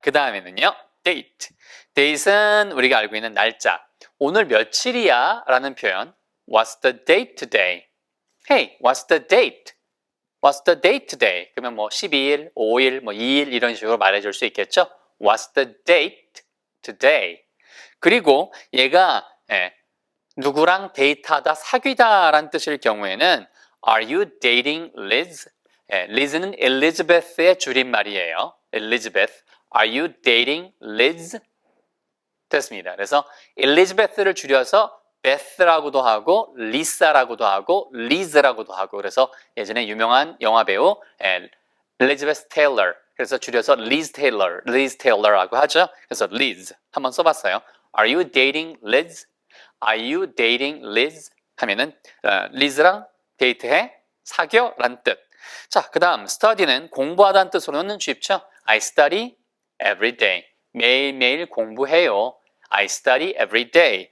그 다음에는요, date. date은 우리가 알고 있는 날짜. 오늘 며칠이야? 라는 표현. What's the date today? Hey, what's the date? What's the date today? 그러면 뭐 12일, 5일, 뭐 2일 이런 식으로 말해줄 수 있겠죠? What's the date today? 그리고 얘가 예, 누구랑 데이트하다, 사귀다 라는 뜻일 경우에는 Are you dating Liz? 예, Liz는 Elizabeth의 줄임말이에요. Elizabeth. Are you dating Liz? 됐습니다. 그래서 Elizabeth를 줄여서 Beth라고도 하고 Lisa라고도 하고 Liz라고도 하고 그래서 예전에 유명한 영화 배우 예, Elizabeth Taylor 그래서 줄여서 Liz Taylor, Liz Taylor라고 하죠. 그래서 Liz 한번 써봤어요. Are you dating Liz? Are you dating Liz? 하면은 어, Liz랑 데이트해 사겨라는 뜻. 자, 그다음 study는 공부하다는 뜻으로는 쉽죠. I study every day. 매일매일 공부해요. I study every day.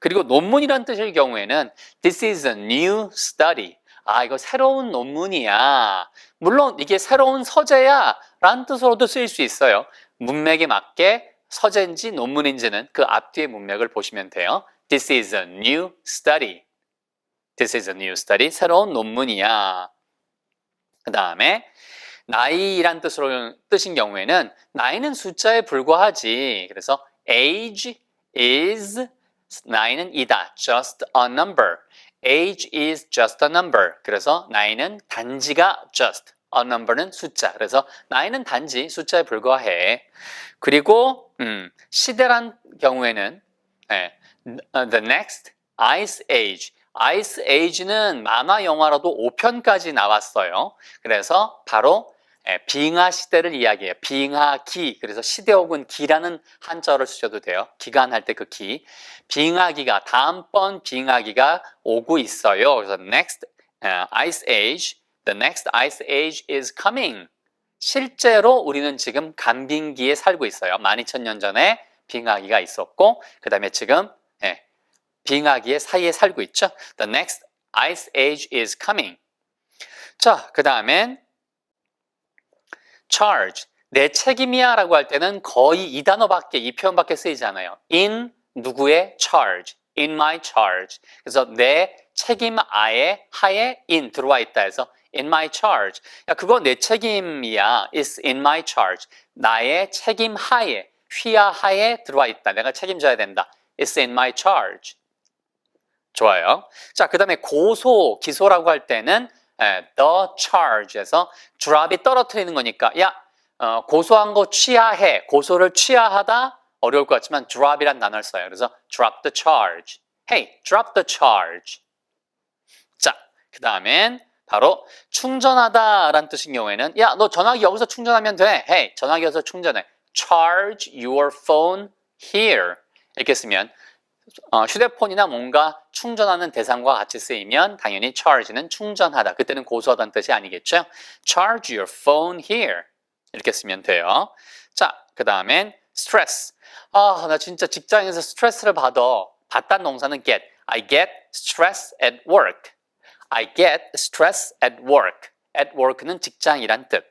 그리고 논문이란 뜻일 경우에는 This is a new study. 아, 이거 새로운 논문이야. 물론 이게 새로운 서재야 라는 뜻으로도 쓰일 수 있어요. 문맥에 맞게 서재인지 논문인지는 그 앞뒤의 문맥을 보시면 돼요. This is a new study. This is a new study. 새로운 논문이야. 그 다음에 나이란 뜻으로 뜻인 경우에는 나이는 숫자에 불과하지. 그래서 age is 나이는 이다. just a number. age is just a number. 그래서 나이는 단지가 just. a number는 숫자. 그래서 나이는 단지 숫자에 불과해. 그리고 음, 시대란 경우에는 예, the next ice age. ice age는 만화 영화로도 5편까지 나왔어요. 그래서 바로 예, 빙하 시대를 이야기해요. 빙하기. 그래서 시대 혹은 기라는 한자어를 쓰셔도 돼요. 기간 할 때 그 기. 빙하기가 다음번 빙하기가 오고 있어요. 그래서 next uh, ice age, the next ice age is coming. 실제로 우리는 지금 간빙기에 살고 있어요. 12,000년 전에 빙하기가 있었고 그 다음에 지금 예, 빙하기의 사이에 살고 있죠. The next ice age is coming. 자, 그 다음엔 charge. 내 책임이야 라고 할 때는 거의 이 단어밖에, 이 표현밖에 쓰이지 않아요. in 누구의 charge. in my charge. 그래서 내 책임 아에 하에 in 들어와 있다 해서 in my charge. 야, 그거 내 책임이야. is in my charge. 나의 책임 하에, 휘하 하에 들어와 있다. 내가 책임져야 된다. is in my charge. 좋아요. 자, 그 다음에 고소, 기소라고 할 때는 예, the charge에서 drop이 떨어뜨리는 거니까 야 어, 고소한 거 취하해 고소를 취하하다 어려울 것 같지만 drop이란 단어를 써요. 그래서 drop the charge. Hey, drop the charge. 자, 그 다음엔 바로 충전하다라는 뜻인 경우에는 야, 너 전화기 여기서 충전하면 돼. Hey, 전화기 여기서 충전해. Charge your phone here. 이렇게 쓰면 어, 휴대폰이나 뭔가 충전하는 대상과 같이 쓰이면 당연히 charge는 충전하다. 그때는 고소하다는 뜻이 아니겠죠? Charge your phone here. 이렇게 쓰면 돼요. 자, 그 다음엔 stress. 아, 나 진짜 직장에서 스트레스를 받아. 받다는 동사는 get. I get stress at work. I get stress at work. at work는 직장이란 뜻.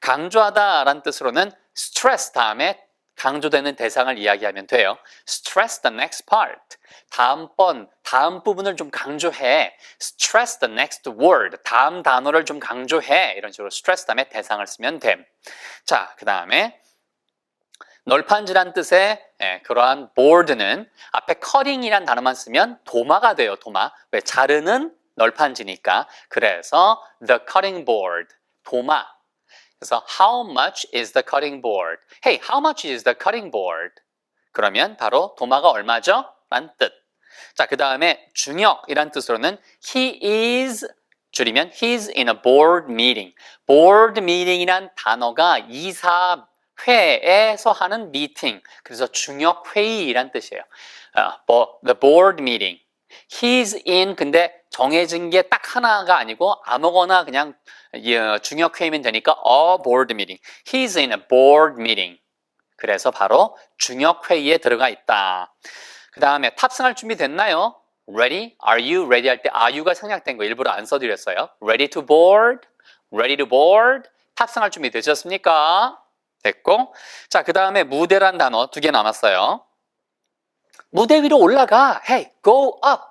강조하다라는 뜻으로는 stress 다음에 강조되는 대상을 이야기하면 돼요. Stress the next part. 다음번, 다음 부분을 좀 강조해. Stress the next word. 다음 단어를 좀 강조해. 이런 식으로 stress 다음에 대상을 쓰면 됨. 자, 그 다음에 널판지란 뜻의 예, 그러한 board는 앞에 cutting이란 단어만 쓰면 도마가 돼요. 도마. 왜? 자르는 널판지니까. 그래서 the cutting board. 도마. 그래서 how much is the cutting board? Hey, how much is the cutting board? 그러면 바로 도마가 얼마죠? 란 뜻. 자, 그 다음에 중역이란 뜻으로는 he is 줄이면 he's in a board meeting. board meeting이란 단어가 이사 회에서 하는 미팅. 그래서 중역 회의란 뜻이에요. 어, the board meeting. he's in 근데 정해진 게 딱 하나가 아니고 아무거나 그냥 중역 회의면 되니까 a board meeting. He's in a board meeting. 그래서 바로 중역 회의에 들어가 있다. 그 다음에 탑승할 준비 됐나요? Ready? Are you ready 할 때 are you가 생략된 거 일부러 안 써드렸어요. Ready to board? Ready to board? 탑승할 준비 되셨습니까? 됐고 자 그 다음에 무대란 단어 두 개 남았어요. 무대 위로 올라가. Hey, go up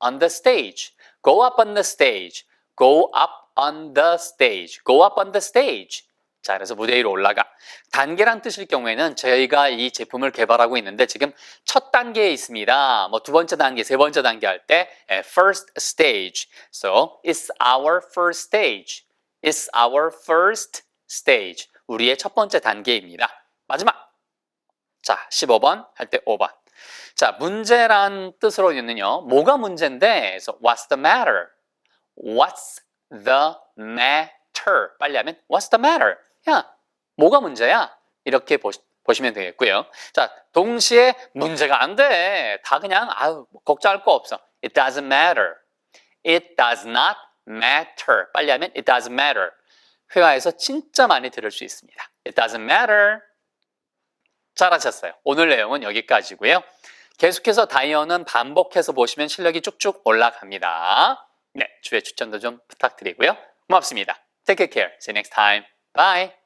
on the stage. Go up on the stage. Go up on the stage. Go up on the stage. 자, 그래서 무대 위로 올라가. 단계란 뜻일 경우에는 저희가 이 제품을 개발하고 있는데 지금 첫 단계에 있습니다. 뭐 두 번째 단계, 세 번째 단계 할 때 first stage. So, it's our first stage. It's our first stage. 우리의 첫 번째 단계입니다. 마지막. 자, 15번 할 때 5번. 자, 문제란 뜻으로는요. 뭐가 문제인데? 그래서 what's the matter? What's the matter? 빨리 하면 what's the matter? 야, 뭐가 문제야? 이렇게 보시, 보시면 되겠고요. 자, 동시에 문제가 안 돼. 다 그냥 아유, 걱정할 거 없어. It doesn't matter. It does not matter. 빨리 하면 it doesn't matter. 회화에서 진짜 많이 들을 수 있습니다. It doesn't matter. 잘하셨어요. 오늘 내용은 여기까지고요. 계속해서 다이어는 반복해서 보시면 실력이 쭉쭉 올라갑니다. 네, 주의 추천도 좀 부탁드리고요. 고맙습니다. Take care. See you next time. Bye.